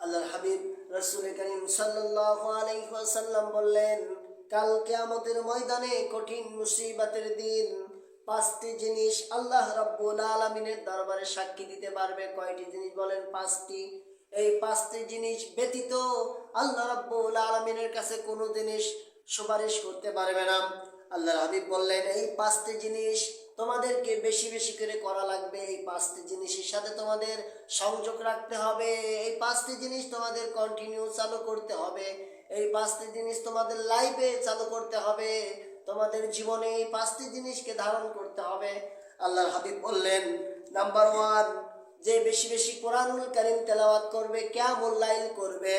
আল্লাহর হাবিব রসুল করিম সাল্লাল্লাহু আলাইহি ওয়াসাল্লাম বললেন, কাল কিয়ামতের ময়দানে কঠিন মুসিবতের দিন। পাঁচটি জিনিস আল্লাহ রাব্বুল আলামিনের দরবারে সাক্ষী দিতে পারবে। কয়টি জিনিস বলেন? পাঁচটি। এই পাঁচটি জিনিস ব্যতীত আল্লাহ রাব্বুল আলামিনের কাছে কোনো জিনিস সুপারিশ করতে পারবে না। আল্লাহর হাবিব বললেন, এই পাঁচটি জিনিস তোমাদেরকে বেশি বেশি করে করা লাগবে। এই পাঁচটি জিনিসের সাথে তোমাদের সংযোগ রাখতে হবে। এই পাঁচটি জিনিস তোমাদের কন্টিনিউ চালু করতে হবে। এই পাঁচটি জিনিস তোমাদের লাইফে চালু করতে হবে। তোমাদের জীবনে এই পাঁচটি জিনিসকে ধারণ করতে হবে। আল্লাহর হাবিব বললেন নাম্বার ওয়ান যে বেশি বেশি কোরআনুল কারিম তেলাওয়াত করবে কেমন লাইল করবে।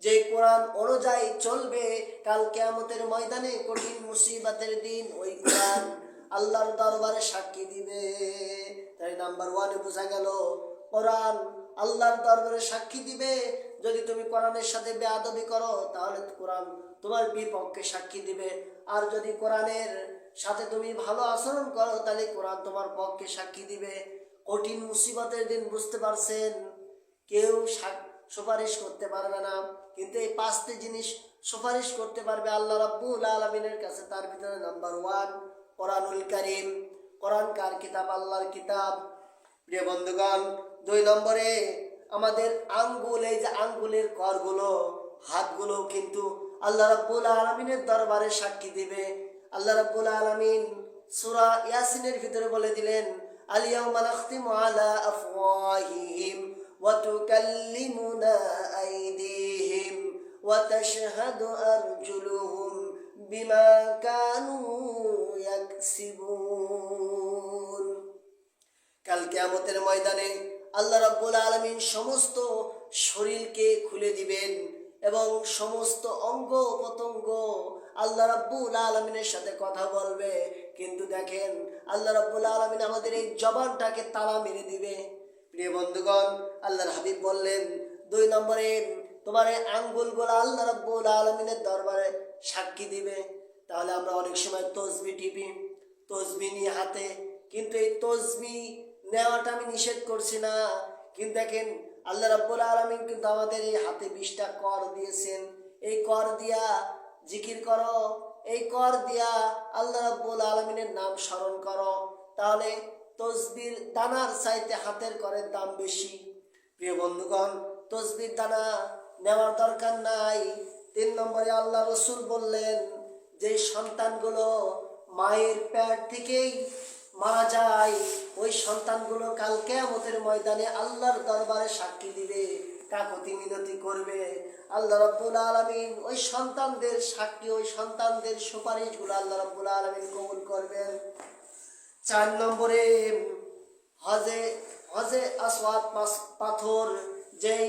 যে কোরআন অনুযায়ী চলবে, কাল কেয়ামতের ময়দানে কঠিন মুসিবতের দিন, ওই কোরআন আল্লাহর দরবারে সাক্ষী দিবে। তাই নাম্বার ওয়ানে বোঝা গেল, কোরআন আল্লাহর দরবারে সাক্ষী দিবে। যদি তুমি কোরআনের সাথে বেয়াদবি করো, তাহলে কোরআন তোমার বিপক্ষে সাক্ষী দিবে। আর যদি কোরআনের সাথে তুমি ভালো আচরণ করো, তাহলে কোরআন তোমার পক্ষে সাক্ষী দিবে। কঠিন মুসিবতের দিন বুঝতে পারছেন, কেউ সা- সুপারিশ করতে পারবে না। কিন্তু এই পাঁচটি জিনিস সুপারিশ করতে পারবে আল্লাহ রাব্বুল আলমিনের কাছে। তার ভিতরে নাম্বার ওয়ান, কোরআনুল করিম। কোরআন কার কিতাব? আল্লাহর কিতাব। প্রিয় বন্ধুগণ, দুই নম্বরে আমাদের আঙ্গুল, এই যে আঙ্গুলের করগুলো, হাতগুলো কিন্তু আল্লাহ রাব্বুল আলমিনের দরবারে সাক্ষী দিবে। আল্লাহ রাব্বুল আলমিন সুরা ইয়াসিনের ভিতরে বলে দিলেন আলিয়াউমা নাখতিমু আলা আফওয়াহিহিম। আইদিহিম ওয়া তাশহাদু আরজুলুহুম বিমা কানু ইয়াকসিবুন কাল কেয়ামতের ময়দানে আল্লাহ রাব্বুল আলমিন সমস্ত শরীরকে খুলে দিবেন এবং সমস্ত অঙ্গ প্রত্যঙ্গ আল্লাহ রাব্বুল আলমিনের সাথে কথা বলবে। কিন্তু দেখেন, আল্লাহ রাব্বুল আলমিন আমাদের এই জবানটাকে তালা মেরে দিবে। প্রিয় বন্ধুগণ, আল্লাহর হাবিব বললেন, দুই নম্বরে, তোমার এই আঙ্গুলগুলো আল্লাহ রাব্বুল আলমিনের দরবারে সাক্ষী দিবে। তাহলে আমরা অনেক সময় তসবি টিপি, তসবি নিয়ে হাতে কিন্তু এই তসবি নেওয়াটা আমি নিষেধ করছি না। কিন্তু দেখেন, আল্লাহ রাব্বুল আলমিন কিন্তু আমাদের এই হাতে বিশটা কর দিয়েছেন। এই কর দিয়া জিকির করো, এই কর দিয়া আল্লাহ রাব্বুল আলমিনের নাম স্মরণ করো। তাহলে তসবির দানার চাইতে হাতের করের দাম বেশি। প্রিয় বন্ধুগণ, তসবির দানা নেওয়ার দরকার নাই। তিন নম্বরে আল্লাহ রসুল বললেন যে সন্তানগুলো মায়ের প্যাট থেকেই মারা যায়, ওই সন্তানগুলো কালকে আমাদের ময়দানে আল্লাহর দরবারে সাক্ষী দিবে কাকতি মিনতি করবে। আল্লাহ রব্বুল আলমিন ওই সন্তানদের সাক্ষী, ওই সন্তানদের সুপারিশগুলো আল্লাহ রব্বুল আলমিন কবুল করবেন। চার নম্বরে, হজে হজে আসওয়াদ পাথর, যেই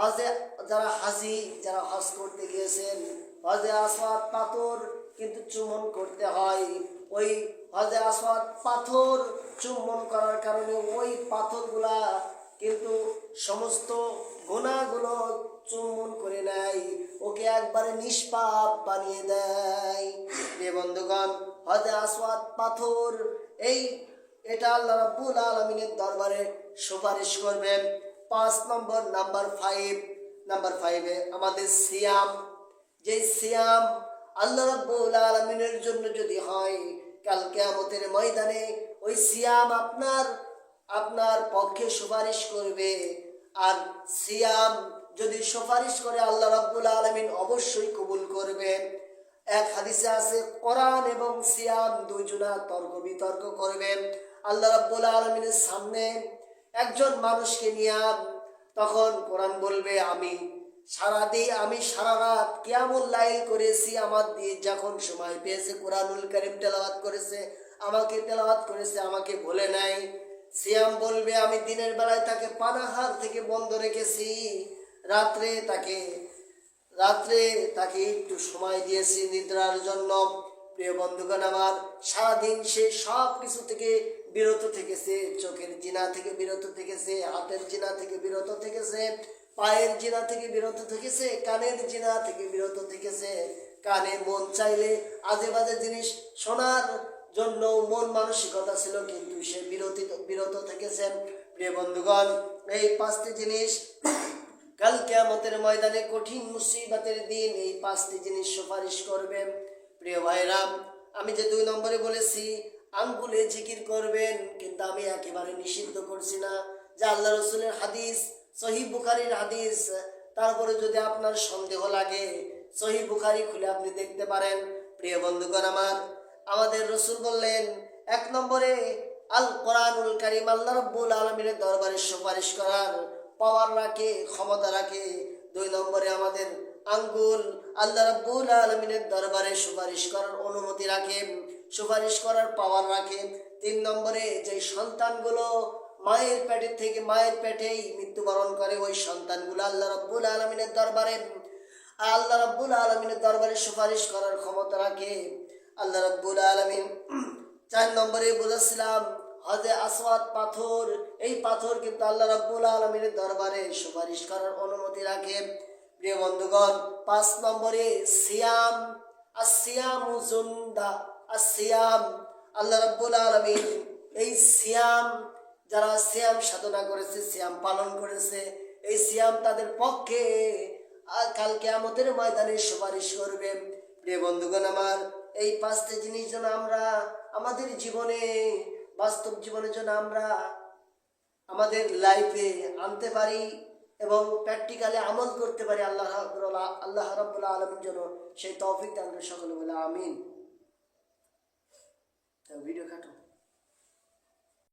হজে যারা হাসি যারা হজ করতে গিয়েছেন, হজে আসওয়াদ পাথর কিন্তু চুমন করতে হয়। ওই হজে আসওয়াদ পাথর চুম্বন করার কারণে ওই পাথরগুলা কিন্তু সমস্ত গোনাগুলো চুম্বন করে নেয়। ওকে একবারে নিষ্পাপ বানিয়ে দেয়। বন্ধুগণ, হজে আসওয়াদ পাথর এই, এটা আল্লাহ রাব্বুল আলমিনের দরবারে সুপারিশ করবেন। পাঁচ নম্বর, নাম্বার ফাইভ নাম্বার ফাইভে আমাদের সিয়াম। যে সিয়াম আল্লাহ রাব্বুল আলমিনের জন্য যদি হয় কালকে আমাদের ময়দানে ওই সিয়াম আপনার আপনার পক্ষে সুপারিশ করবে। আর সিয়াম যদি সুপারিশ করে আল্লাহ রাব্বুল আলমিন অবশ্যই কবুল করবেন। এক হাদিসে আছে, কোরআন এবং সিয়াম দুইজনা তর্ক বিতর্ক করবেন। আল্লাহ রাব্বুল আলমিনের সামনে একজন মানুষকে নিয়ে তখন কোরআন বলবে, আমি সারা দিন, আমি সারা রাত কেমন লাইল করেছি, আমার দিয়ে যখন সময় পেয়েছে, কোরআনুল করিম তেলাওয়াত করেছে, আমাকে তেলাওয়াত করেছে, আমাকে বলে নাই। সিয়াম বলবে, আমি দিনের বেলায় তাকে পানাহার থেকে বন্ধ রেখেছি, রাত্রে তাকে রাত্রে তাকে একটু সময় দিয়েছি নিদ্রার জন্য। প্রিয় বন্ধুগণ, আমার সারাদিন সে সব কিছু থেকে বিরত থেকেছে। চোখের জিনা থেকে বিরত থেকেছে, হাতের জিনা থেকে বিরত থেকেছে, পায়ের জিনা থেকে বিরত থেকেছে, কানের জিনা থেকে বিরত থেকেছে। কানে মন চাইলে আজে বাজে জিনিস শোনার জন্য মন মানসিকতা ছিল, কিন্তু সে বিরতি, বিরত থেকেছেন প্রিয় বন্ধুগণ, এই পাঁচটি জিনিস কাল কেয়ামতের ময়দানে কঠিন মুসিবতের দিন এই পাঁচটি জিনিস সুপারিশ করবেন প্রিয় ভাইরা আমি যে দুই নম্বরে বলেছি, আঙ্গুলে জিকির করবেন, কিন্তু আমি একেবারে নিষিদ্ধ করছি না। যে আল্লাহ রসুলের হাদিস সহি বুখারির হাদিস, তারপরে যদি আপনার সন্দেহ লাগে সহি বুখারি খুলে আপনি দেখতে পারেন। প্রিয় বন্ধুগণ আমার, আমাদের রসুল বললেন, এক নম্বরে আল কোরআনুল কারিম আল্লাহ রব্বুল আলমিনের দরবারে সুপারিশ করার পাওয়ার রাখে, ক্ষমতা রাখে। দুই নম্বরে আমাদের আঙ্গুল। আল্লাহ রাব্বুল আলমিনের দরবারে সুপারিশ করার অনুমতি রাখে, সুপারিশ করার পাওয়ার রাখে। তিন নম্বরে যে সন্তানগুলো মায়ের পেটে থেকে মায়ের পেটেই মৃত্যুবরণ করে, ওই সন্তানগুলো আল্লাহ রাব্বুল আলমিনের দরবারে, আল্লাহ রাব্বুল আলমিনের দরবারে সুপারিশ করার ক্ষমতা রাখে। আল্লাহ রাব্বুল আলমিন চার নম্বরে বলেছিলাম হজে আসওয়াদ পাথর, এই পাথর কিন্তু আল্লাহ রাব্বুল আলমিনের দরবারে সুপারিশ করার অনুমতি রাখে। প্রিয় বন্ধুগণ, পাঁচ নম্বরে সিয়াম আসিয়াম জুন্দা আসিয়াম আল্লাহ রাব্বুল আলমিন এই সিয়াম, যারা সিয়াম সাধনা করেছে, সিয়াম পালন করেছে, এই সিয়াম তাদের পক্ষে আর কালকে আমাদের ময়দানে সুপারিশ করবে। প্রিয় বন্ধুগণ আমার, এই পাঁচটি জিনিস যেন আমরা আমাদের জীবনে বাস্তব জীবনের জন্য আমরা আমাদের লাইফে আনতে পারি এবং প্র্যাকটিক্যালি আমল করতে পারি আল্লাহ আল্লাহ রাব্বুল আলমের জন্য সেই তৌফিক দান সকলে বলে আমিন। ভিডিও কাটো